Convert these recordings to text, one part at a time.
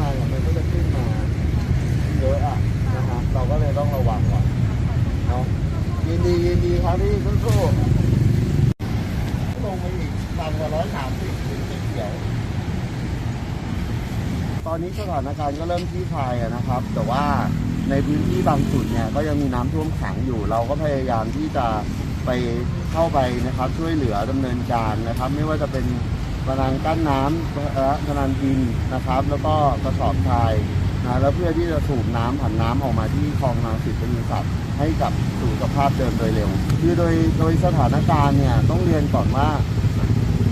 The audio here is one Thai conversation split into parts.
มาเนี่ยมันก็จะขึ้นมาเยอะอะนะฮะเราก็เลยต้องระวังก่อนเนาะยินดียินดีครับพี่สู้ๆลงไปอีกต่ำกว่าร้อยสามสิบถึงจะเขียว ตอนนี้สถานการณ์ก็เริ่มคลี่คลายนะครับ แต่ว่าในพื้นที่บางจุดเนี่ยก็ยังมีน้ำท่วมขังอยู่ เราก็พยายามที่จะไปเข้าไปนะครับ ช่วยเหลือดำเนินการนะครับ ไม่ว่าจะเป็น พนังกั้นน้ำและพนังดินนะครับ แล้วก็กระสอบทรายนะแล้วเพื่อที่จะสูบน้ำผ่านน้ำออกมาที่คลองนางสิตเป็นสัตว์ให้กลับสู่สภาพเดิมโดยเร็ว คือโดยโดยสถานการณ์เนี่ยต้องเรียนก่อนว่า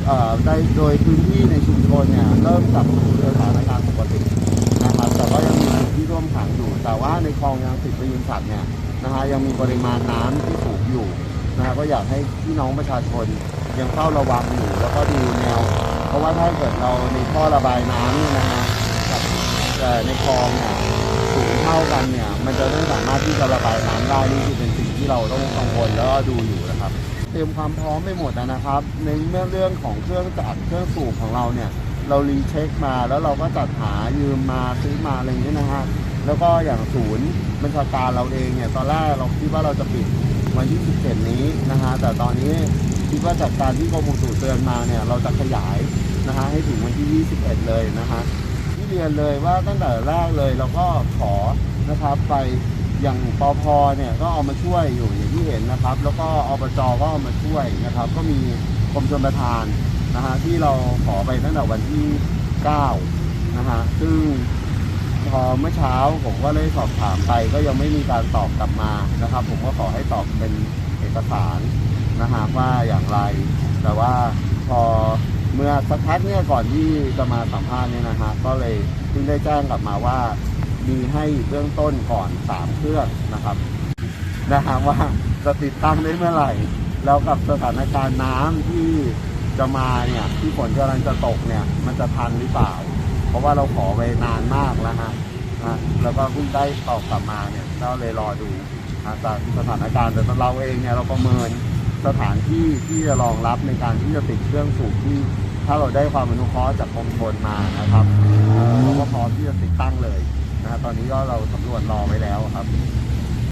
เอ่อได้โดยพื้นที่ในชุมชนเนี่ยเริ่มกลับสู่สถานการณ์ปกตินะครับแต่ว่ายังมีที่ร่วมขังอยู่ แต่ว่าในคลองยางสิบประยุนศักดิ์เนี่ยนะฮะยังมีปริมาณน้ำที่สูงอยู่นะฮะก็อยากให้พี่น้องประชาชน ยังเฝ้าระวังอยู่แล้วก็ดูแนว เพราะว่าถ้าเกิดเราในท่อระบายน้ำนี่นะฮะกับเอ่ในคลองเนี่ยสูงเท่ากันเนี่ย มันจะไม่สามารถที่จะระบายน้ำได้นี่คือเป็นสิ่งที่เราต้องกังวลแล้วก็ดูอยู่นะครับเตรียมความพร้อมไม่หมดนะครับ ในเรื่องเรื่องของเครื่องจักรเครื่องสูบของเราเนี่ย เรารีเช็คมาแล้วเราก็จัดหายืมมาซื้อมาอะไรอย่างนี้นะฮะแล้วก็อย่างศูนย์บัญชาการเราเองเนี่ยตอนแรกเราคิดว่าเราจะปิดวันที่ 17 นี้นะฮะแต่ตอนนี้ คิดว่าจากการที่กรมอุตุเตือนมาเนี่ยเราจะขยายนะฮะให้ถึงวันที่ 21 เลยนะฮะที่เรียนเลยว่าตั้งแต่แรกเลยเราก็ขอนะครับไปอย่างปอพเนี่ยก็เอามาช่วยอยู่อย่างที่เห็นนะครับ แล้วก็อบจก็เอามาช่วยนะครับ ก็มีกรมชลประทานนะฮะที่เราขอไปตั้งแต่วันที่ 9 นะฮะซึ่งพอเมื่อเช้าผมก็เลยสอบถามไปก็ยังไม่มีการตอบกลับมานะครับ ผมก็ขอให้ตอบเป็นเอกสาร นะฮะว่าอย่างไร แต่ว่าพอเมื่อสักพักเนี่ยก่อนที่จะมาสัมภาษณ์เนี่ยนะฮะก็เลยเพิ่งได้แจ้งกลับมาว่ามีให้เบื้องต้นก่อนสามเครื่องนะครับนะฮะว่าจะติดตั้งได้เมื่อไหร่ แล้วกับสถานการณ์น้ำที่จะมาเนี่ยที่ฝนกำลังจะตกเนี่ยมันจะทันหรือเปล่า เพราะว่าเราขอไปนานมากแล้วฮะนะแล้วก็เพิ่งได้ตอบกลับมาเนี่ยเราเลยรอดูจากสถานการณ์แต่เราเองเนี่ยเราประเมิน สถานที่ที่จะรองรับในการที่จะติดเครื่องสูบที่ ถ้าเราได้ความอนุเคราะห์จากกรมชนมานะครับเราก็พร้อมที่จะติดตั้งเลยนะฮะตอนนี้ก็เราสำรวจรอไว้แล้วครับ